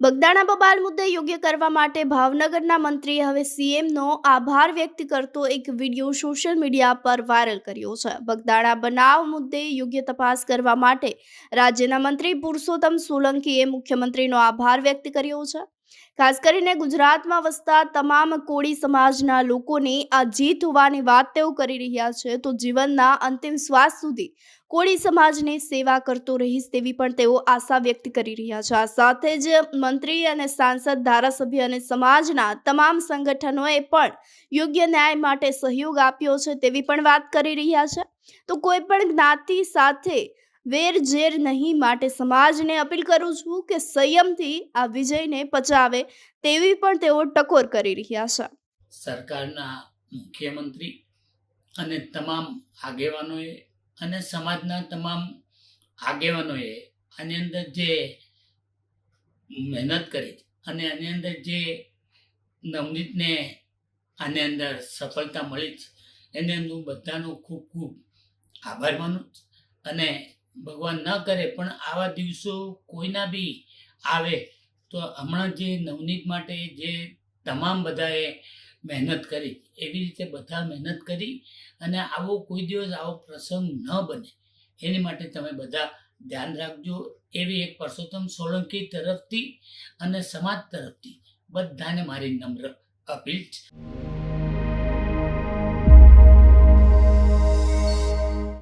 બગદાણા બબાલ મુદ્દે યોગ્ય કરવા માટે ભાવનગરના મંત્રીએ હવે સીએમનો આભાર વ્યક્ત કરતો એક વીડિયો સોશિયલ મીડિયા પર વાયરલ કર્યો છે. બગદાણા બનાવ મુદ્દે યોગ્ય તપાસ કરવા માટે રાજ્યના મંત્રી પુરુષોત્તમ સોલંકીએ મુખ્યમંત્રીનો આભાર વ્યક્ત કર્યો છે. ખાસ કરીને ગુજરાતમાં વસતા તમામ કોળી સમાજના લોકોની આ જીત હોવાની વાત તેઓ કરી રહ્યા છે. તો જીવનના અંતિમ શ્વાસ સુધી કોળી સમાજની સેવા કરતો રહીશ તેવી પણ તેઓ આશા વ્યક્ત કરી રહ્યા છે. આ સાથે જ મંત્રી અને સાંસદ, ધારાસભ્ય અને સમાજના તમામ સંગઠનોએ પણ યોગ્ય ન્યાય માટે સહયોગ આપ્યો છે તેવી પણ વાત કરી રહ્યા છે. તો કોઈ પણ જ્ઞાતિ સાથે વેર ઝેર નહીં માટે સમાજને અપીલ કરું છું કે સંયમથી આ વિજયને પચાવે તેવી પણ તેઓ ટકોર કરી રહ્યા છે. સરકારના મુખ્યમંત્રી અને તમામ આગેવાનોએ અને સમાજના તમામ આગેવાનોએ આની અંદર જે મહેનત કરી અને આની અંદર જે નવનીતને આની અંદર સફળતા મળી છે, એને હું બધાનો ખૂબ ખૂબ આભાર માનું અને ભગવાન ન કરે, પણ આવા દિવસો કોઈના બી આવે, તો હમણાં જે નવનીત માટે જે તમામ બધાએ મહેનત કરી, એવી રીતે બધા મહેનત કરી અને આવો કોઈ દિવસ આવો પ્રસંગ ન બને. એની માટે તમે બધા ધ્યાન રાખજો. એવી એક પરસોત્તમ સોલંકી તરફથી અને સમાજ તરફથી બધાને મારી નમ્ર અપીલ છે.